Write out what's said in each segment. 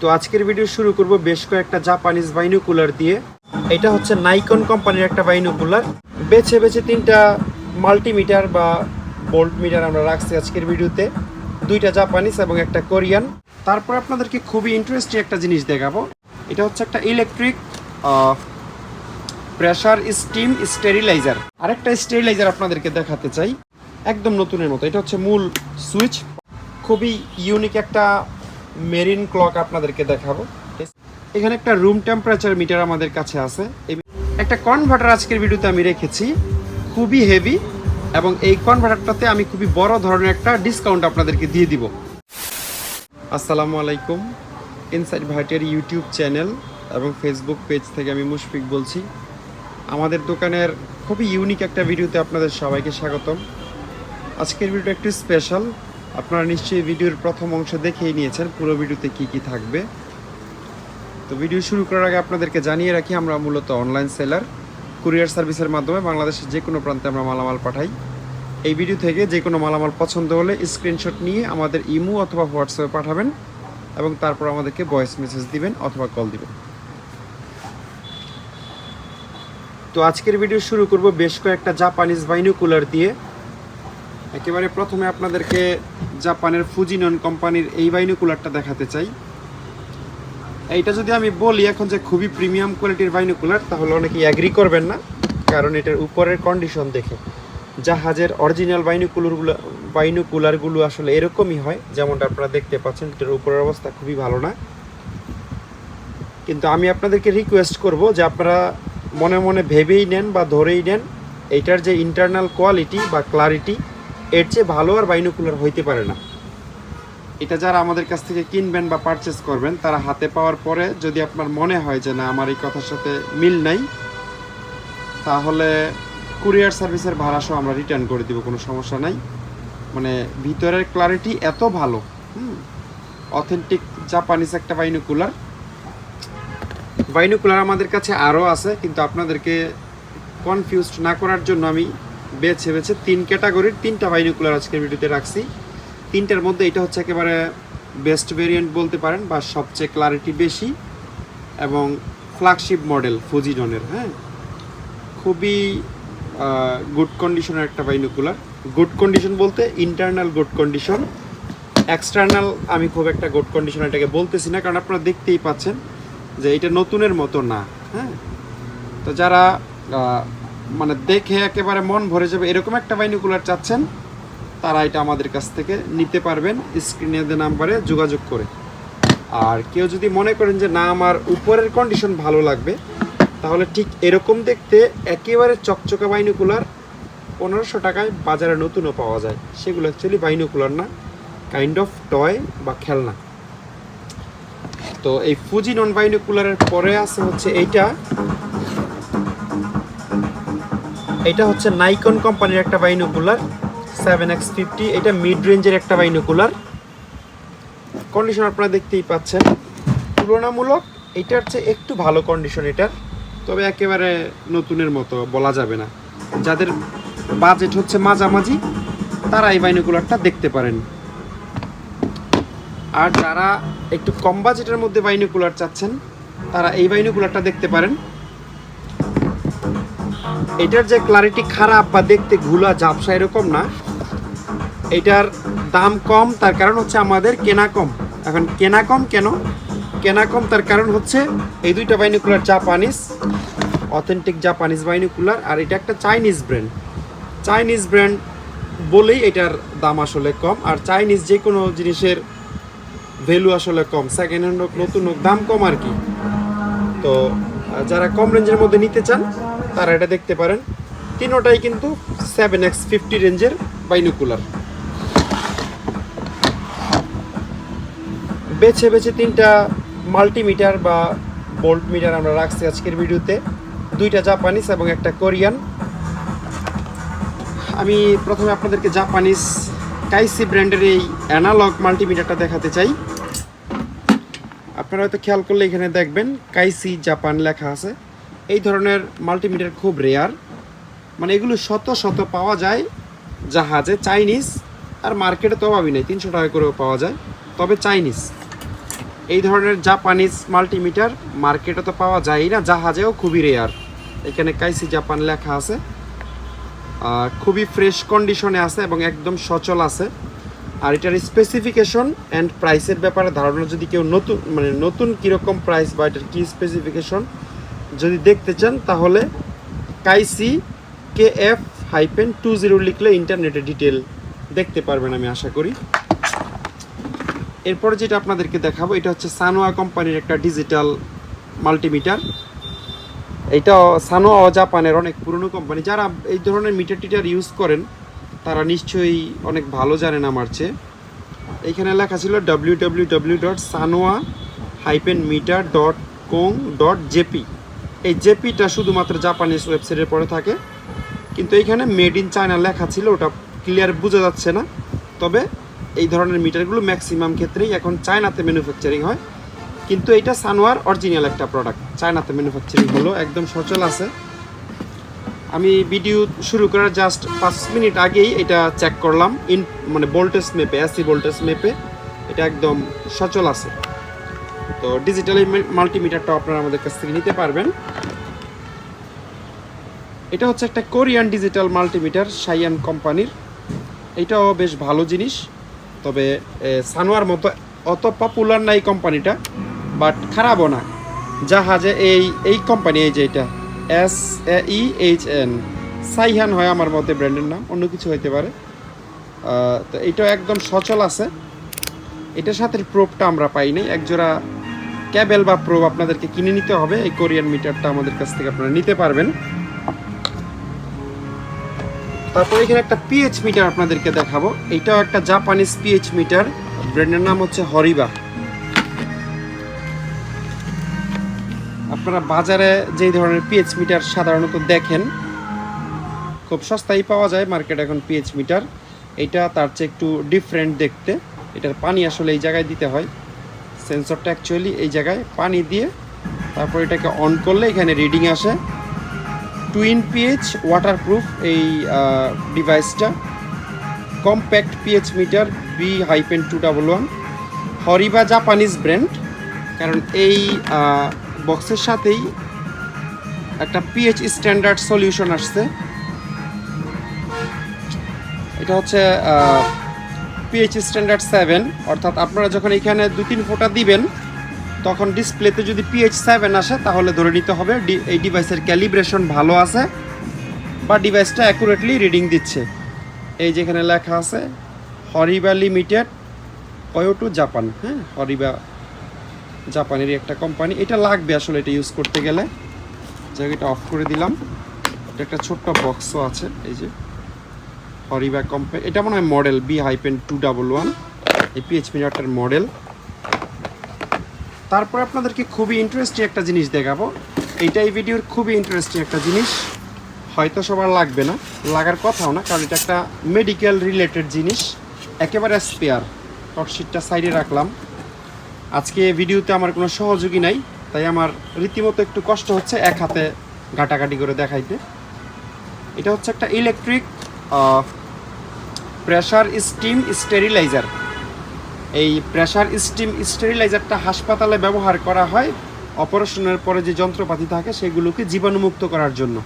তো আজকের ভিডিও শুরু করব বেশ কয়েকটা জাপানিজ বাইনোকুলার দিয়ে। এটা হচ্ছে নাইকন কোম্পানির একটা বাইনোকুলার বেছে বেছে তিনটা মাল্টিমিটার বা বোল্ট মিটার আমরা রাখছি আজকের ভিডিওতে দুইটা জাপানিজ এবং একটা কোরিয়ান তারপর আপনাদেরকে খুবই ইন্টারেস্টিং একটা জিনিস দেখাবো। এটা হচ্ছে একটা ইলেকট্রিক প্রেশার স্টিম স্টেরিলাইজার আরেকটা স্টেরিলাইজার আপনাদেরকে দেখাতে চাই। একদম নতুনের মতো। এটা হচ্ছে মূল সুইচ খুবই ইউনিক একটা মেরিন ক্লক আপনাদেরকে দেখাবো। এখানে একটা রুম টেম্পারেচার মিটার আমাদের কাছে আছে। একটা কনভার্টার আজকের ভিডিওতে আমি রেখেছি। খুবই হেভি এবং এই কনভার্টারটাতে আমি খুবই বড় ধরনের একটা ডিসকাউন্ট আপনাদেরকে দিয়ে দিব। আসসালামু আলাইকুম। ইনসাইড ভাইটের ইউটিউব চ্যানেল এবং ফেসবুক পেজ থেকে আমি মুশফিক বলছি। আমাদের দোকানের খুবই ইউনিক একটা ভিডিওতে আপনাদের সবাইকে স্বাগতম। আজকের ভিডিওটা একটু স্পেশাল আপনারা নিশ্চয়ই ভিডিওর প্রথম অংশ দেখেই নিয়েছেন, পুরো ভিডিওতে কি কি থাকবে। তো ভিডিও শুরু করার আগে আপনাদেরকে জানিয়ে রাখি, আমরা মূলত অনলাইন সেলার কুরিয়ার সার্ভিসের মাধ্যমে বাংলাদেশের যে কোনো প্রান্তে আমরা মালামাল পাঠাই। এই ভিডিও থেকে যে কোনো মালামাল পছন্দ হলে স্ক্রিনশট নিয়ে আমাদের ইমো অথবা হোয়াটসঅ্যাপে পাঠাবেন এবং তারপর আমাদেরকে ভয়েস মেসেজ দিবেন অথবা কল দিবেন। তো আজকের ভিডিও শুরু করব বেশ কয়েকটা জাপানিজ বাইনোকুলার দিয়ে। একেবারে প্রথমে আপনাদেরকে জাপানের ফুজিনন কোম্পানির এই বাইনোকুলারটা দেখাতে চাই। এইটা যদি আমি বলি, এখন যে খুবই প্রিমিয়াম কোয়ালিটির বাইনোকুলার, তাহলে অনেকে অ্যাগ্রি করবেন না, কারণ এটার উপরের কন্ডিশন দেখে। জাহাজের অরিজিনাল বাইনোকুলারগুলো বাইনোকুলারগুলো আসলে এরকমই হয়, যেমনটা আপনারা দেখতে পাচ্ছেন, এটার উপরের অবস্থা খুবই ভালো না। কিন্তু আমি আপনাদেরকে রিকোয়েস্ট করব যে আপনারা মনে মনে ভেবেই নেন বা ধরেই নেন, এইটার যে ইন্টারনাল কোয়ালিটি বা ক্লারিটি এর চেয়ে ভালো আর বাইনোকুলার হইতে পারে না। এটা যারা আমাদের কাছ থেকে কিনবেন বা পারচেস করবেন, তারা হাতে পাওয়ার পরে যদি আপনার মনে হয় যে না, আমার এই কথার সাথে মিল নাই, তাহলে কুরিয়ার সার্ভিসের ভাড়া সহ আমরা রিটার্ন করে দিব, কোনো সমস্যা নাই। মানে ভিতরের ক্লারিটি এত ভালো, হুম? অথেন্টিক জাপানিজ একটা বাইনোকুলার। বাইনোকুলার আমাদের কাছে আরও আছে, কিন্তু আপনাদেরকে কনফিউজড না করার জন্য আমি বেছে বেছে তিন ক্যাটাগরির তিনটা বাইনোকুলার আজকের ভিডিওতে রাখছি। তিনটার মধ্যে এটা হচ্ছে একেবারে বেস্ট ভেরিয়েন্ট বলতে পারেন বা সবচেয়ে ক্লারিটি বেশি এবং ফ্ল্যাগশিপ মডেল ফুজিডনের হ্যাঁ? খুবই গুড কন্ডিশনের একটা বাইনোকুলার গুড কন্ডিশন বলতে ইন্টারনাল গুড কন্ডিশন এক্সটার্নাল আমি খুব একটা গুড কন্ডিশন এটাকে বলতেছি না, কারণ আপনারা দেখতেই পাচ্ছেন যে এটা নতুনের মতো না হ্যাঁ? তো যারা মানে দেখে একেবারে মন ভরে যাবে। এরকম একটা বাইনোকুলার চাচ্ছেন, তারা এটা আমাদের কাছ থেকে নিতে পারবেন স্ক্রিনে নাম্বারে যোগাযোগ করে। আর কেউ যদি মনে করেন যে, না, আমার উপরের কন্ডিশন ভালো লাগবে, তাহলে ঠিক এরকম দেখতে একেবারে চকচকা বাইনোকুলার পনেরোশো টাকায় বাজারে নতুনও পাওয়া যায়। সেগুলো অ্যাকচুয়ালি বাইনোকুলার না কাইন্ড অফ টয় বা খেলনা। তো এই ফুজি নন বাইনোকুলারের পরে আছে হচ্ছে এইটা। এটা হচ্ছে নাইকন কোম্পানির একটা বাইনোকুলার সেভেন এক্স ফিফটি এটা মিড রেঞ্জের একটা বাইনোকুলার কন্ডিশন আপনারা দেখতেই পাচ্ছেন। তুলনামূলক এটার চেয়ে একটু ভালো কন্ডিশন এটার, তবে একেবারে নতুনের মতো বলা যাবে না। যাদের বাজেট হচ্ছে মাঝামাঝি, তারা এই বাইনোকুলারটা দেখতে পারেন। আর যারা একটু কম বাজেটের মধ্যে বাইনোকুলার চাচ্ছেন, তারা এই বাইনোকুলারটা দেখতে পারেন। এটার যে ক্লারিটি খারাপ বা দেখতে ঘুলা ঝাপসা এরকম না, এটার দাম কম, তার কারণ হচ্ছে আমাদের কেনা কম। এখন কেনা কম কেন? কেনা কম তার কারণ হচ্ছে এই দুইটা binocular Japanese authentic Japanese binocular আর এটা একটা চাইনিজ ব্র্যান্ড চাইনিজ ব্র্যান্ড বলেই এটার দাম আসলে কম আর চাইনিজ যে কোনো জিনিসের ভ্যালু আসলে কম। সেকেন্ড হ্যান্ড হোক, নতুন হোক, দাম কম আর কি। তো যারা কম রেঞ্জের মধ্যে নিতে চান তারা এটা দেখতে পারেন। তিনোটাই কিন্তু সেভেন এক্স ফিফটি রেঞ্জের বাইনোকুলার বেছে বেছে তিনটা মাল্টিমিটার বা বোল্ট মিটার আমরা রাখছি আজকের ভিডিওতে। দুইটা জাপানিজ এবং একটা কোরিয়ান আমি প্রথমে আপনাদেরকে জাপানিজ কাইসি ব্র্যান্ডের এই অ্যানালগ মাল্টিমিটারটা দেখাতে চাই। আপনারা হয়তো খেয়াল করলে এখানে দেখবেন কাইসি জাপান লেখা আছে। এই ধরনের মাল্টিমিটার খুব রেয়ার মানে এগুলো শত শত পাওয়া যায় জাহাজে চাইনিজ আর মার্কেটে তো অভাবই নেই, তিনশো টাকা করেও পাওয়া যায়। তবে চাইনিজ এই ধরনের জাপানিজ মাল্টিমিটার মার্কেটে তো পাওয়া যায় না, জাহাজেও খুবই রেয়ার এখানে কাইসি জাপান লেখা আছে। খুবই ফ্রেশ কন্ডিশনে আছে এবং একদম সচল আছে। আর এটার স্পেসিফিকেশন অ্যান্ড প্রাইসের ব্যাপারে ধারণা যদি কেউ নতুন মানে নতুন কীরকম প্রাইস বা এটার কী স্পেসিফিকেশন যদি দেখতে চান, তাহলে Kaisi K F hyphen two zero লিখলে ইন্টারনেটে ডিটেল দেখতে পারবেন আমি আশা করি। এরপরে যেটা আপনাদেরকে দেখাবো, এটা হচ্ছে সানোয়া কোম্পানির একটা ডিজিটাল মাল্টিমিটার। এটা সানোয়া জাপানের অনেক পুরনো কোম্পানি। যারা এই ধরনের মিটার টিটার ইউজ করেন, তারা নিশ্চয়ই অনেক ভালো জানেন আমার চেয়ে। এইখানে লেখা ছিল W W W dot Sanwa hyphen meter dot co dot JP এই জেপিটা শুধুমাত্র জাপানিজ ওয়েবসাইটের পরে থাকে। কিন্তু এইখানে মেড ইন চায়না লেখা ছিল, ওটা ক্লিয়ার বোঝা যাচ্ছে না। তবে এই ধরনের মিটারগুলো ম্যাক্সিমাম ক্ষেত্রেই এখন চায়নাতে ম্যানুফ্যাকচারিং হয়। কিন্তু এটা সানোয়ার অরিজিনাল একটা প্রোডাক্ট চায়নাতে ম্যানুফ্যাকচারিং হলো, একদম সচল আছে। আমি ভিডিও শুরু করার জাস্ট পাঁচ মিনিট আগেই এটা চেক করলাম। ইন মানে ভোল্টেজ মেপে এসি ভোল্টেজ মেপে এটা একদম সচল আছে। তো ডিজিটাল মাল্টিমিটারটা আপনারা আমাদের কাছ থেকে নিতে পারবেন। এটা হচ্ছে একটা কোরিয়ান ডিজিটাল মাল্টিমিটার সাইয়ান কোম্পানির। এটাও বেশ ভালো জিনিস। তবে সানোয়ার মতো অত পপুলার না এই কোম্পানিটা বাট খারাপও না। জাহাজে এই এই কোম্পানি, এই যে এটা এস ই এইচ এন সাইহান হয় আমার মতে ব্র্যান্ডের নাম, অন্য কিছু হইতে পারে। তো এইটাও একদম সচল আছে। এটার সাথে প্রোবটা আমরা পাই নাই। একজোড়া ক্যাবেল বা প্রোব আপনাদেরকে কিনে নিতে হবে। এই কোরিয়ান মিটারটা আমাদের কাছ থেকে আপনারা নিতে পারবেন। তারপর এখানে একটা পিএইচ মিটার আপনাদেরকে দেখাবো। এটাও একটা জাপানিজ পিএইচ মিটার। ব্র্যান্ডের নাম হচ্ছে হরিবা। আপনারা বাজারে যেই ধরনের পিএইচ মিটার সাধারণত দেখেন, খুব সস্তায় পাওয়া যায় মার্কেট এখন পিএইচ মিটার। এটা তার চেয়ে একটু ডিফারেন্ট দেখতে। এটার পানি আসলে এই জায়গায় দিতে হয়। সেন্সরটা অ্যাকচুয়ালি এই জায়গায় পানি দিয়ে তারপর এটাকে অন করলে এখানে রিডিং আসে। টুইন পিএইচ ওয়াটারপ্রুফ এই ডিভাইসটা compact pH meter B hyphen two double one Horiba Japanese brand কারণ এই বক্সের সাথেই একটা পিএইচ স্ট্যান্ডার্ড সলিউশন আসছে। এটা হচ্ছে পিএইচ স্ট্যান্ডার্ড সেভেন অর্থাৎ আপনারা যখন এখানে দু তিন ফোঁটা দিবেন, তখন ডিসপ্লেতে যদি পিএইচ সেভেন আসে, তাহলে ধরে নিতে হবে এই ডিভাইসের ক্যালিব্রেশন ভালো আছে, বা ডিভাইসটা অ্যাকুরেটলি রিডিং দিচ্ছে। এই যেখানে লেখা আছে হরিবা লিমিটেড টু জাপান হ্যাঁ? হরিবা জাপানেরই একটা কোম্পানি এটা লাগবে আসলে এটা ইউজ করতে গেলে। এটা অফ করে দিলাম। এটা একটা ছোট্ট বক্সও আছে, এই যে। হরিবা কোম্পানি এটা মনে হয় model B hyphen two double one এই পিএইচপি মিটারটার মডেল তারপরে আপনাদেরকে খুবই ইন্টারেস্টিং একটা জিনিস দেখাবো। এইটা এই ভিডিওর খুবই ইন্টারেস্টিং একটা জিনিস। হয়তো সবার লাগবে না, লাগার কথাও না, কারণ এটা একটা মেডিকেল রিলেটেড জিনিস। একেবারে স্পেয়ার টর্কশিটটা সাইডে রাখলাম। আজকে ভিডিওতে আমার কোনো সহযোগী নাই, তাই আমার রীতিমতো একটু কষ্ট হচ্ছে এক হাতে ঘাটাঘাটি করে দেখাইতে। এটা হচ্ছে একটা ইলেকট্রিক প্রেশার স্টিম স্টেরিলাইজার। এই প্রেশার স্টিম স্টেরিলাইজারটা হাসপাতালে ব্যবহার করা হয়, অপারেশনের পরে যে যন্ত্রপাতি থাকে সেগুলোকে জীবাণুমুক্ত করার জন্য।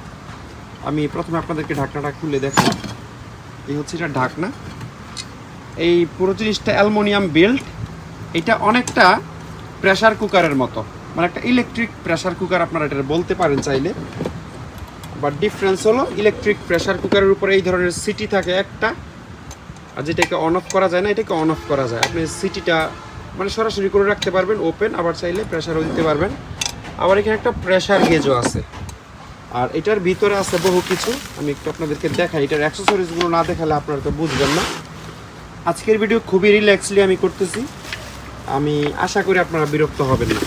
আমি প্রথমে আপনাদেরকে ঢাকনাটা খুলে দেখাই এই হচ্ছে এটা ঢাকনা। এই পুরো জিনিসটা অ্যালমোনিয়াম বেল্ট। এটা অনেকটা প্রেশার কুকারের মতো। মানে একটা ইলেকট্রিক প্রেশার কুকার আপনারা এটা বলতে পারেন চাইলে। বাট ডিফারেন্স হলো ইলেকট্রিক প্রেশার কুকারের উপরে এই ধরনের সিটি থাকে একটা। আর যেটাকে অন অফ করা যায় না, এটাকে অন অফ করা যায়। আপনি সিটিটা মানে সরাসরি করে রাখতে পারবেন ওপেন আবার চাইলে প্রেশারও দিতে পারবেন। আবার এখানে একটা প্রেশার গেজও আছে। আর এটার ভিতরে আছে বহু কিছু। আমি একটু আপনাদেরকে দেখাই, এটার অ্যাক্সেসরিজগুলো না দেখালে আপনারা তো বুঝবেন না। আজকের ভিডিও খুবই রিল্যাক্সলি আমি করতেছি। আমি আশা করি আপনারা বিরক্ত হবেন না।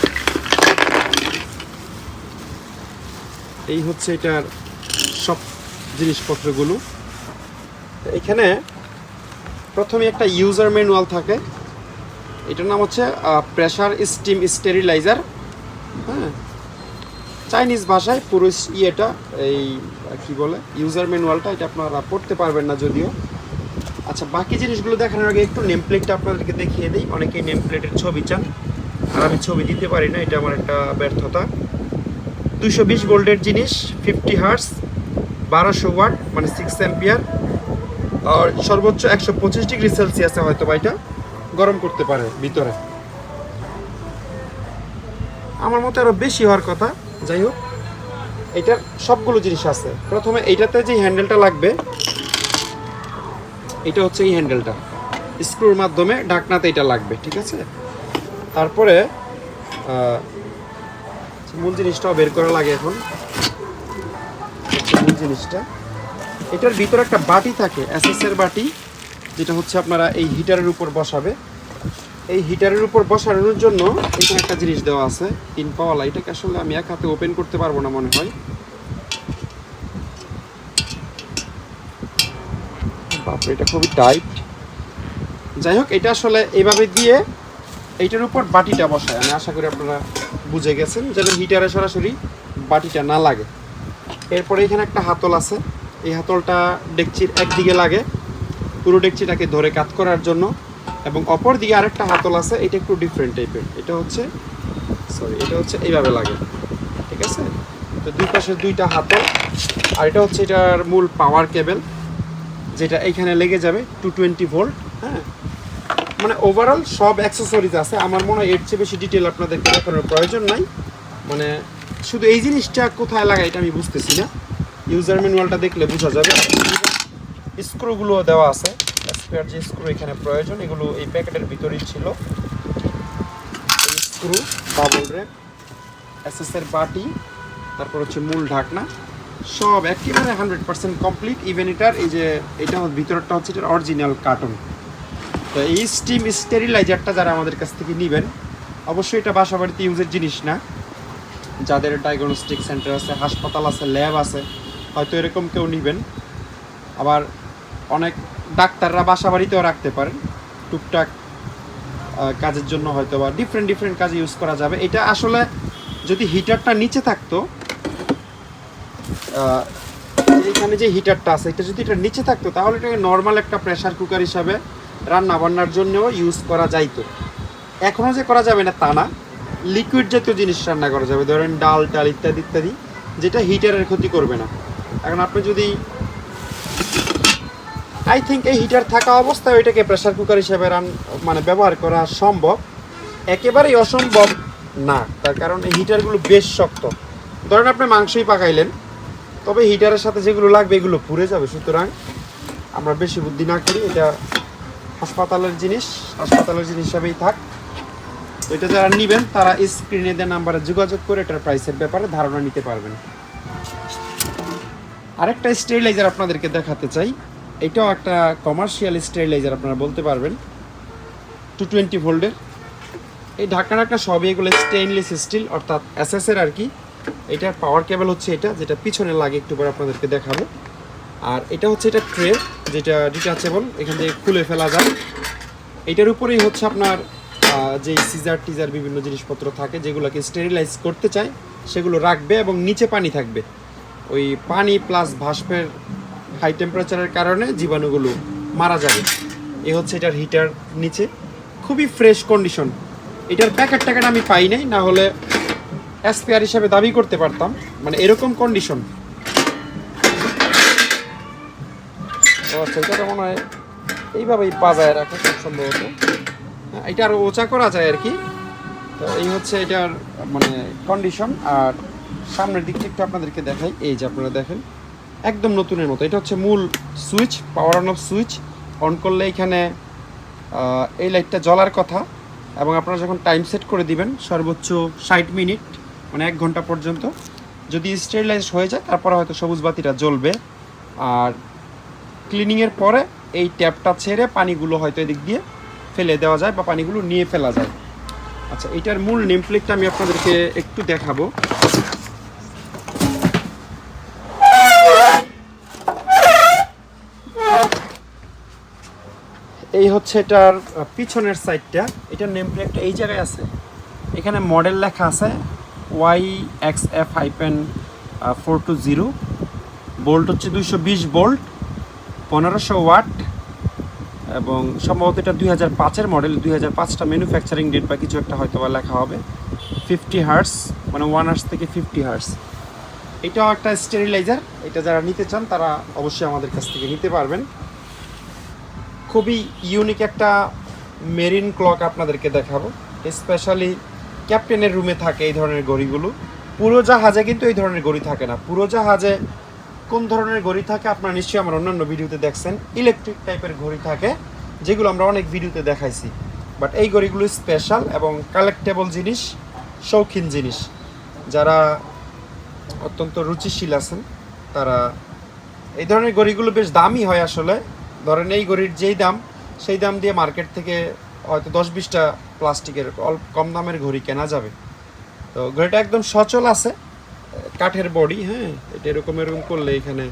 এই হচ্ছে এটার সব জিনিসপত্রগুলো। এখানে প্রথমে একটা ইউজার ম্যানুয়াল থাকে। এটার নাম হচ্ছে প্রেশার স্টিম স্টেরিলাইজার হ্যাঁ? চাইনিজ ভাষায় পুরো ইয়েটা, এই কি বলে ইউজার ম্যানুয়ালটা এটা আপনারা পড়তে পারবেন না যদিও। আচ্ছা বাকি জিনিসগুলো দেখানোর আগে একটু নেম প্লেটটা আপনাদেরকে দেখিয়ে দিই। অনেকেই নেম প্লেটের ছবি চান, আর আমি ছবি দিতে পারি না, এটা আমার একটা ব্যর্থতা। দুশো বিশ ভোল্টের জিনিস ফিফটি হার্স বারোশো ওয়াট মানে সিক্স অ্যাম্পিয়ার আর সর্বোচ্চ একশো পঁচিশ ডিগ্রি সেলসিয়াসে হয়তো বা এটা গরম করতে পারে ভিতরে। আমার মতে আরও বেশি হওয়ার কথা, যাই হোক, এটার সবগুলো জিনিস আছে। প্রথমে এইটাতে যে হ্যান্ডেলটা লাগবে, এটা হচ্ছে এই হ্যান্ডেলটা। স্ক্রুর মাধ্যমে ঢাকনাতে এটা লাগবে, ঠিক আছে? তারপরে মূল জিনিসটাও বের করা লাগে এখন। মূল জিনিসটা। এটার ভিতরে একটা বাটি থাকে এসএসের বাটি, যেটা হচ্ছে আপনারা এই হিটারের উপর বসাবে। এই হিটারের উপর বসানোর জন্য এখানে একটা জিনিস দেওয়া আছে তিন পাওয়ালা এটাকে আসলে আমি এক হাতে ওপেন করতে পারব না মনে হয়। বাপরে, এটা খুবই টাইট। যাই হোক, এটা আসলে এইভাবে দিয়ে এইটার উপর বাটিটা বসায়। আমি আশা করি আপনারা বুঝে গেছেন যেন হিটারে সরাসরি বাটিটা না লাগে। এরপরে এখানে একটা হাতল আছে। এই হাতলটা ডেকচির একদিকে লাগে, পুরো ডেকচিটাকে ধরে কাত করার জন্য। এবং অপর দিকে আরেকটা হাতল আছে, এটা একটু ডিফারেন্ট টাইপের এটা হচ্ছে সরি এটা হচ্ছে এইভাবে লাগে। ঠিক আছে? তো দুই পাশে দুইটা হাতল, আর এটা হচ্ছে এটার মূল পাওয়ার কেবেল যেটা এইখানে লেগে যাবে টু টোয়েন্টি ভোল্ট হ্যাঁ? মানে ওভারঅল সব অ্যাক্সেসরিজ আছে। আমার মনে হয় এর চেয়ে বেশি ডিটেল আপনাদেরকে দেখানোর প্রয়োজন নাই। মানে শুধু এই জিনিসটা কোথায় লাগায় এটা আমি বুঝতেছি না। ইউজার ম্যানুয়ালটা দেখলে বোঝা যাবে। স্ক্রুগুলো দেওয়া আছে। স্পেয়ার যে স্ক্রু এখানে প্রয়োজন, এগুলো এই প্যাকেটের ভিতরেই ছিল। স্ক্রু বাবল র্যাপ এসএসের বাটি, তারপর হচ্ছে মূল ঢাকনা। সব একেবারে হান্ড্রেড পার্সেন্ট কমপ্লিট ইভেন এটার, এই যে, এটা ভিতরটা হচ্ছে এটার অরিজিনাল কার্টুন তো এই স্টিম স্টেরিলাইজারটা যারা আমাদের কাছ থেকে নেবেন, অবশ্যই এটা বাসা বাড়িতে ইউজের জিনিস না। যাদের ডায়াগনস্টিক সেন্টার আছে, হাসপাতাল আছে ল্যাব আছে হয়তো এরকম কেউ নেবেন। আবার অনেক ডাক্তাররা বাসা বাড়িতেও রাখতে পারেন। টুকটাক কাজের জন্য হয়তো বা ডিফারেন্ট ডিফারেন্ট কাজে ইউজ করা যাবে। এটা আসলে যদি হিটারটা নিচে থাকতো এখানে যে হিটারটা আছে, এটা যদি এটা নিচে থাকতো, তাহলে এটাকে নর্মাল একটা প্রেশার কুকার হিসাবে রান্না বান্নার জন্যও ইউজ করা যাইতো। এখনও যে করা যাবে না, তা না। লিকুইড জাতীয় জিনিস রান্না করা যাবে। ধরেন ডাল টাল ইত্যাদি ইত্যাদি, যেটা হিটারের ক্ষতি করবে না। এখন আপনি যদি আই থিঙ্ক এই হিটার থাকা অবস্থায় ওইটাকে প্রেশার কুকার হিসেবে রান মানে ব্যবহার করা সম্ভব। একেবারেই অসম্ভব না, তার কারণ এই হিটারগুলো বেশ শক্ত। ধরেন আপনি মাংসই পাকাইলেন, তবে হিটারের সাথে যেগুলো লাগবে এগুলো পুড়ে যাবে, সুতরাং আমরা বেশি বুদ্ধি না করি, এটা হাসপাতালের জিনিস হাসপাতালের জিনিস হিসাবেই থাক। এটা যারা নেবেন, তারা স্ক্রিনে দেওয়া নাম্বারে যোগাযোগ করে এটার প্রাইসের ব্যাপারে ধারণা নিতে পারবেন। আরেকটা স্টেরিলাইজার আপনাদেরকে দেখাতে চাই। এটাও একটা কমার্শিয়াল স্টেরিলাইজার আপনারা বলতে পারবেন। টু টোয়েন্টি ভোল্টের এই ঢাকা ঢাকা সবই এগুলো স্টেইনলেস স্টিল অর্থাৎ এসএসের আর কি। এটার পাওয়ার কেবল হচ্ছে এটা, যেটা পিছনে লাগে একটু পরে আপনাদেরকে দেখাবো। আর এটা হচ্ছে এটা ট্রে যেটা ডিটাচেবল এখান থেকে খুলে ফেলা যায়। এটার উপরেই হচ্ছে আপনার যে সিজার টিজার বিভিন্ন জিনিসপত্র থাকে, যেগুলোকে স্টেরিলাইজ করতে চায়, সেগুলো রাখবে এবং নিচে পানি থাকবে। ওই পানি প্লাস ভাস্পের হাই টেম্পারেচারের কারণে জীবাণুগুলো মারা যাবে। এ হচ্ছে এটার হিটার নিচে। খুবই ফ্রেশ কন্ডিশন এটার প্যাকেট ট্যাকেট আমি পাই নাই না হলে এসপিআর হিসাবে দাবি করতে পারতাম। মানে এরকম কন্ডিশন আচ্ছা এটা মনে হয় এইভাবেই বাজায় রাখে খুব সম্ভবত। হ্যাঁ, এটা আরও ওচা করা যায় আর কি। তো এই হচ্ছে এটার মানে কন্ডিশন আর সামনের দিকটা একটু আপনাদেরকে দেখাই, এই যে আপনারা দেখেন, একদম নতুনের মতো। এটা হচ্ছে মূল switch power on off switch. On করলে এখানে এই লাইটটা জ্বলার কথা। এবং আপনারা যখন টাইম সেট করে দিবেন, সর্বোচ্চ ষাট মিনিট মানে এক ঘণ্টা পর্যন্ত, যদি স্টেরিলাইজ হয়ে যায়, তারপরে হয়তো সবুজ বাতিটা জ্বলবে। আর ক্লিনিংয়ের পরে এই ট্যাপটা ছেড়ে পানিগুলো হয়তো এদিক দিয়ে ফেলে দেওয়া যায় বা পানিগুলো নিয়ে ফেলা যায়। আচ্ছা এটার মূল নেম প্লেটটা আমি আপনাদেরকে একটু দেখাবো। এই হচ্ছে এটার পিছনের সাইডটা এটার নেম প্লেটটা এই জায়গায় আছে। এখানে মডেল লেখা আছে Y X F hyphen four two zero volt হচ্ছে দুইশো বিশ বোল্ট পনেরোশো ওয়াট এবং সম্ভবত এটা দুই হাজার পাঁচের মডেল দুই হাজার পাঁচটা ম্যানুফ্যাকচারিং ডেট বা কিছু একটা হয়তো বা লেখা হবে। ফিফটি হার্স মানে ওয়ান হার্স থেকে ফিফটি হার্স এটাও একটা স্টেরিলাইজার এটা যারা নিতে চান তারা অবশ্যই আমাদের কাছ থেকে নিতে পারবেন। খুবই ইউনিক একটা মেরিন ক্লক আপনাদেরকে দেখাবো। স্পেশালি ক্যাপ্টেনের রুমে থাকে এই ধরনের ঘড়িগুলো পুরো জাহাজে কিন্তু এই ধরনের ঘড়ি থাকে না। পুরো জাহাজে কোন ধরনের ঘড়ি থাকে আপনারা নিশ্চয়ই আমার অন্যান্য ভিডিওতে দেখছেন। ইলেকট্রিক টাইপের ঘড়ি থাকে, যেগুলো আমরা অনেক ভিডিওতে দেখাইছি। বাট এই ঘড়িগুলো স্পেশাল এবং কালেক্টেবল জিনিস, শৌখিন জিনিস। যারা অত্যন্ত রুচিশীল আছেন, তারা এই ধরনের ঘড়িগুলো বেশ দামি হয় আসলে। ধরেন এই ঘড়ির যেই দাম, সেই দাম দিয়ে মার্কেট থেকে হয়তো দশ বিশটা প্লাস্টিকের অল্প কম দামের ঘড়ি কেনা যাবে। তো ঘড়িটা একদম সচল আছে, কাঠের বডি হ্যাঁ এটা এরকম এরকম করলে এখানে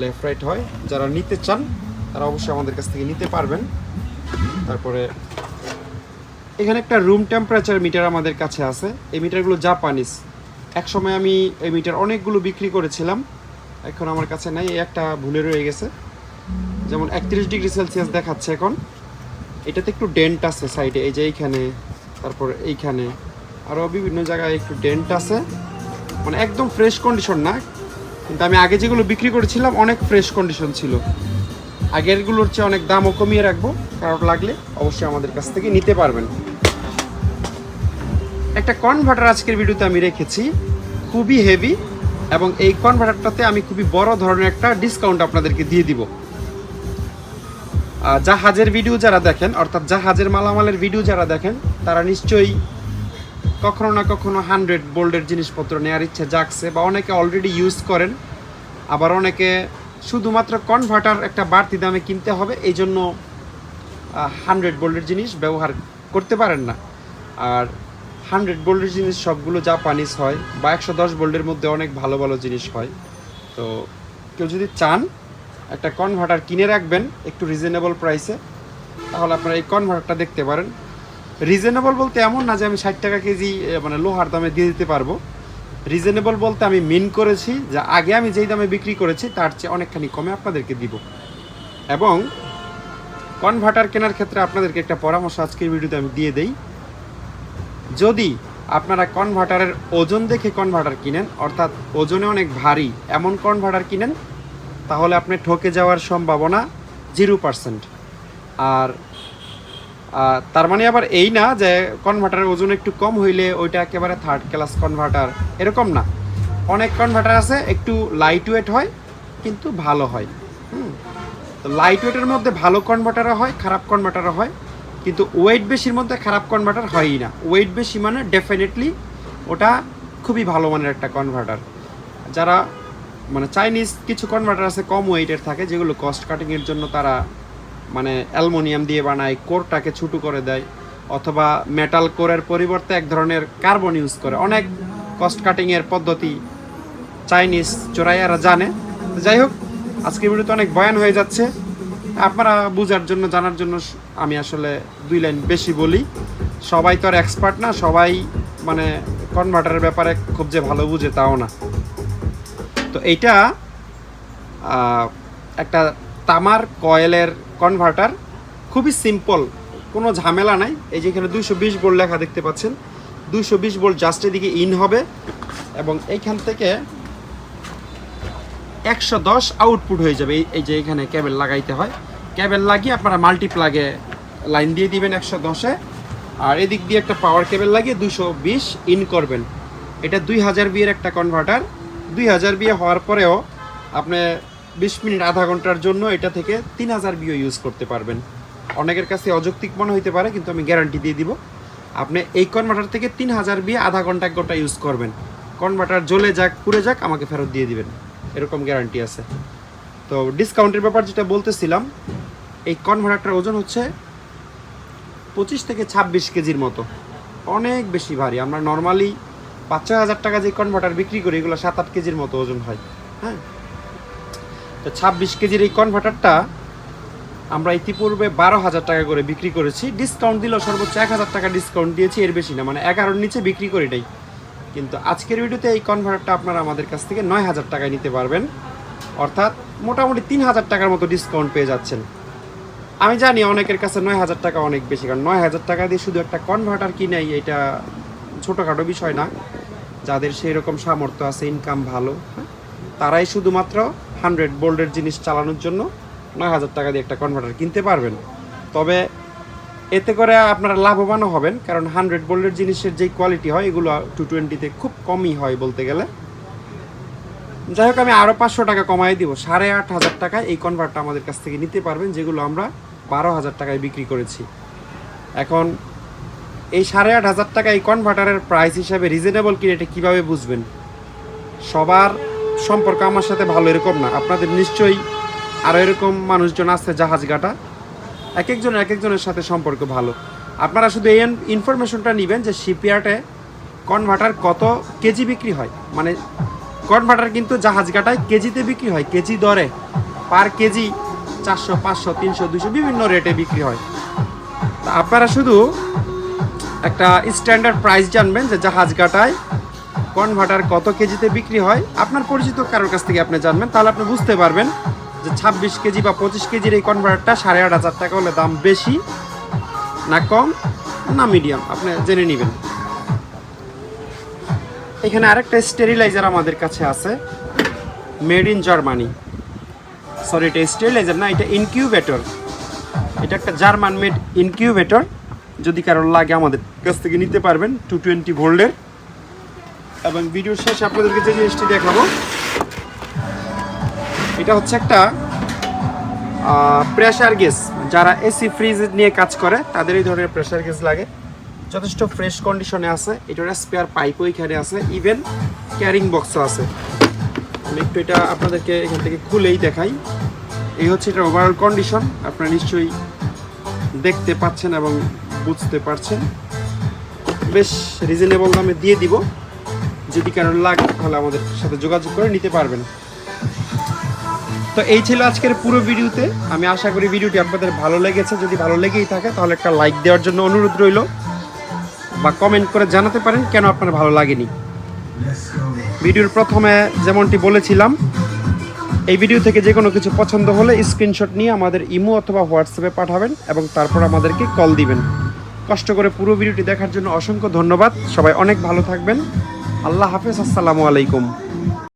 লেফট রাইট হয়। যারা নিতে চান, তারা অবশ্যই আমাদের কাছ থেকে নিতে পারবেন। তারপরে এখানে একটা রুম টেম্পারেচার মিটার আমাদের কাছে আছে। এই মিটারগুলো জাপানিজ এক সময় আমি এই মিটার অনেকগুলো বিক্রি করেছিলাম। এখন আমার কাছে নাই একটা ভুলে রয়ে গেছে। যেমন একত্রিশ ডিগ্রি সেলসিয়াস দেখাচ্ছে এখন। এটাতে একটু ডেন্ট আছে সাইডে, এই যে এইখানে, তারপর এইখানে। আরও বিভিন্ন জায়গায় একটু ডেন্ট আছে। মানে একদম ফ্রেশ কন্ডিশন না, কিন্তু আমি আগে যেগুলো বিক্রি করেছিলাম, অনেক ফ্রেশ কন্ডিশন ছিল। আগেরগুলোর চেয়ে অনেক দামও কমিয়ে রাখব কারণ লাগলে অবশ্যই আমাদের কাছ থেকে নিতে পারবেন। একটা কনভার্টার আজকের ভিডিওতে আমি রেখেছি, খুবই হেভি এবং এই কনভার্টারটাতে আমি খুবই বড় ধরনের একটা ডিসকাউন্ট আপনাদেরকে দিয়ে দিব। জাহাজের ভিডিও যারা দেখেন, অর্থাৎ জাহাজের মালামালের ভিডিও যারা দেখেন, তারা নিশ্চয়ই কখনো না কখনো হান্ড্রেড বোল্ডের জিনিসপত্র নেওয়ার ইচ্ছে জাগছে বা অনেকে অলরেডি ইউজ করেন। আবার অনেকে শুধুমাত্র কনভার্টার একটা বাড়তি দামে কিনতে হবে এই জন্য হান্ড্রেড বোল্ডের জিনিস ব্যবহার করতে পারেন না। আর হান্ড্রেড বোল্ডের জিনিস সবগুলো জাপানিজ হয় বা একশো দশ বোল্ডের মধ্যে অনেক ভালো ভালো জিনিস হয়। তো কেউ যদি চান একটা কনভার্টার কিনে রাখবেন একটু রিজনেবল প্রাইসে তাহলে আপনারা এই কনভার্টারটা দেখতে পারেন। রিজনেবল বলতে এমন না যে আমি ষাট টাকা কেজি মানে লোহার দামে দিয়ে দিতে পারব। রিজনেবল বলতে আমি মিন করেছি যে আগে আমি যেই দামে বিক্রি করেছি, তার চেয়ে অনেকখানি কমে আপনাদেরকে দিব। এবং কনভার্টার কেনার ক্ষেত্রে আপনাদেরকে একটা পরামর্শ আজকের ভিডিওতে আমি দিয়ে দেই। যদি আপনারা কনভার্টারের ওজন দেখে কনভার্টার কিনেন, অর্থাৎ ওজনে অনেক ভারী, এমন কনভার্টার কিনেন তাহলে আপনি ঠকে যাওয়ার সম্ভাবনা জিরো পার্সেন্ট আর তার মানে আবার এই না যে কনভার্টারের ওজন একটু কম হইলে ওইটা একেবারে থার্ড ক্লাস কনভার্টার এরকম না। অনেক কনভার্টার আছে, একটু লাইট ওয়েট হয়, কিন্তু ভালো হয়। হুম, তো লাইট ওয়েটের মধ্যে ভালো কনভার্টারও হয়, খারাপ কনভার্টারও হয়, কিন্তু ওয়েট বেশির মধ্যে খারাপ কনভার্টার হয়ই না। ওয়েট বেশি মানে ডেফিনেটলি ওটা খুবই ভালো মানের একটা কনভার্টার যারা মানে চাইনিজ কিছু কনভার্টার আছে কম ওয়েটের থাকে, যেগুলো কস্ট কাটিংয়ের জন্য তারা মানে অ্যালমোনিয়াম দিয়ে বানায়, কোরটাকে ছোটো করে দেয়, অথবা মেটাল কোরের পরিবর্তে এক ধরনের কার্বন ইউজ করে। অনেক কস্ট কাটিংয়ের পদ্ধতি চাইনিজ চোরাইয়ারা জানে। যাই হোক, আজকের ভিডিওতে অনেক বয়ান হয়ে যাচ্ছে। আপনারা বোঝার জন্য, জানার জন্য আমি আসলে দুই লাইন বেশি বলি। সবাই তো আর এক্সপার্ট না, সবাই মানে কনভার্টারের ব্যাপারে খুব যে ভালো বুঝে তাও না। তো এইটা একটা তামার কয়েলের কনভার্টার খুবই সিম্পল কোনো ঝামেলা নাই। এই যে এখানে দুইশো বিশ বোল্ট লেখা দেখতে পাচ্ছেন। দুইশো বিশ বোল্ট জাস্ট এদিকে ইন হবে এবং এইখান থেকে একশো দশ আউটপুট হয়ে যাবে। এই- যে এখানে ক্যাবেল লাগাইতে হয়। ক্যাবেল লাগিয়ে আপনারা মাল্টিপ্লাগে লাইন দিয়ে দিবেন একশো দশে আর এদিক দিয়ে একটা পাওয়ার কেবল লাগিয়ে দুশো বিশ ইন করবেন। এটা দুই হাজার বিয়ের একটা কনভার্টার দুই হাজার বিয়ে হওয়ার পরেও আপনি বিশ মিনিট আধা ঘণ্টার জন্য এটা থেকে তিন হাজার বিও ইউজ করতে পারবেন। অনেকের কাছে অযৌক্তিক মনে হইতে পারে, কিন্তু আমি গ্যারান্টি দিয়ে দিব। আপনি এই কনভার্টার থেকে তিন হাজার বিয়ে আধা ঘণ্টা এক ঘণ্টা ইউজ করবেন। কনভার্টার জ্বলে যাক, পুড়ে যাক, আমাকে ফেরত দিয়ে দিবেন। এরকম গ্যারান্টি আছে। তো ডিসকাউন্টের ব্যাপার যেটা বলতেছিলাম, এই কনভার্টারটার ওজন হচ্ছে পঁচিশ থেকে ছাব্বিশ কেজির মতো। অনেক বেশি ভারী। আমরা নর্মালি পাঁচ ছয় হাজার টাকা যে কনভার্টার বিক্রি করি, এগুলো সাত আট কেজির মতো ওজন হয়। হ্যাঁ? তো ছাব্বিশ কেজির এই কনভার্টারটা আমরা ইতিপূর্বে বারো হাজার টাকা করে বিক্রি করেছি। ডিসকাউন্ট দিলেও সর্বোচ্চ এক হাজার টাকা ডিসকাউন্ট দিয়েছি, এর বেশি না। মানে এগারোর নিচে বিক্রি করি নাই। কিন্তু আজকের ভিডিওতে এই কনভার্টারটা আপনারা আমাদের কাছ থেকে নয় হাজার টাকায় নিতে পারবেন। অর্থাৎ মোটামুটি তিন হাজার টাকার মতো ডিসকাউন্ট পেয়ে যাচ্ছেন। আমি জানি অনেকের কাছে নয় হাজার টাকা অনেক বেশি, কারণ নয় হাজার টাকা দিয়ে শুধু একটা কনভার্টার কিনেই এটা ছোটোখাটো বিষয় না। যাদের সেই রকম সামর্থ্য আছে ইনকাম ভালো হ্যাঁ, তারাই শুধুমাত্র হান্ড্রেড বোল্ডের জিনিস চালানোর জন্য নয় হাজার টাকা দিয়ে একটা কনভার্টার কিনতে পারবেন। তবে এতে করে আপনারা লাভবানও হবেন কারণ হান্ড্রেড বোল্ডের জিনিসের যেই কোয়ালিটি হয় এগুলো টু টোয়েন্টিতে খুব কমই হয় বলতে গেলে। যাই হোক আমি আরও পাঁচশো টাকা কমাই দিব। সাড়ে আট হাজার টাকায় এই কনভার্টটা আমাদের কাছ থেকে নিতে পারবেন যেগুলো আমরা বারো হাজার টাকায় বিক্রি করেছি। এখন এই সাড়ে আট হাজার টাকা এই কনভার্টারের প্রাইস হিসাবে রিজনেবল কিনে এটা কীভাবে বুঝবেন? সবার সম্পর্ক আমার সাথে ভালো এরকম না। আপনাদের নিশ্চয়ই আরও এরকম মানুষজন আছে জাহাজ গাটা এক একজনের এক একজনের সাথে সম্পর্ক ভালো। আপনারা শুধু এই ইনফরমেশনটা নেবেন যে শিপইয়ার্ডে কনভার্টার কত কেজি বিক্রি হয়। মানে কনভার্টার কিন্তু জাহাজ গাটায় কেজিতে বিক্রি হয়, কেজি দরে। পার কেজি চারশো, পাঁচশো, তিনশো দুশো বিভিন্ন রেটে বিক্রি হয়। তা আপনারা শুধু একটা স্ট্যান্ডার্ড প্রাইস জানবেন যে জাহাজ গাটায় কনভার্টার কত কেজিতে বিক্রি হয়। আপনার পরিচিত কারোর কাছ থেকে আপনি জানবেন, তাহলে আপনি বুঝতে পারবেন যে ছাব্বিশ কেজি বা পঁচিশ কেজির এই কনভার্টারটা সাড়ে আট হাজার টাকা হলে দাম বেশি না কম না মিডিয়াম আপনি জেনে নেবেন। এখানে আরেকটা স্টেরিলাইজার আমাদের কাছে আছে মেড ইন জার্মানি সরি এটা স্টেরিলাইজার না, এটা ইনকিউবেটর এটা একটা জার্মান মেড ইনকিউবেটর যদি কারোর লাগে আমাদের কাছ থেকে নিতে পারবেন টু টোয়েন্টি ভোল্টের এবং ভিডিওর শেষে আপনাদেরকে যে জিনিসটি দেখাবো, এটা হচ্ছে একটা প্রেশার গ্যাস যারা এসি ফ্রিজ নিয়ে কাজ করে, তাদের এই ধরনের প্রেশার গ্যাস লাগে। যথেষ্ট ফ্রেশ কন্ডিশনে আছে। এটার স্পেয়ার পাইপও এখানে আছে। ইভেন ক্যারিং বক্সও আছে। আমি একটু এটা আপনাদেরকে এখান থেকে খুলেই দেখাই। এই হচ্ছে এটার ওভারঅল কন্ডিশন আপনারা নিশ্চয়ই দেখতে পাচ্ছেন এবং বুঝতে পারছেন? বেশ রিজনেবল দামে দিয়ে দিব। যদি কারোর লাগে, তাহলে আমাদের সাথে যোগাযোগ করে নিতে পারবেন। তো এই ছিল আজকের পুরো ভিডিওতে। আমি আশা করি ভিডিওটি আপনাদের ভালো লেগেছে। যদি ভালো লেগেই থাকে, তাহলে একটা লাইক দেওয়ার জন্য অনুরোধ রইল। বা কমেন্ট করে জানাতে পারেন, কেন আপনার ভালো লাগেনি। ভিডিওর প্রথমে যেমনটি বলেছিলাম, এই ভিডিও থেকে যে কোনো কিছু পছন্দ হলে স্ক্রিনশট নিয়ে আমাদের ইমো অথবা হোয়াটসঅ্যাপে পাঠাবেন এবং তারপর আমাদেরকে কল দিবেন। কষ্ট করে পুরো ভিডিওটি দেখার জন্য অসংখ্য ধন্যবাদ। সবাই অনেক ভালো থাকবেন। আল্লাহ হাফেজ, আসসালামু আলাইকুম।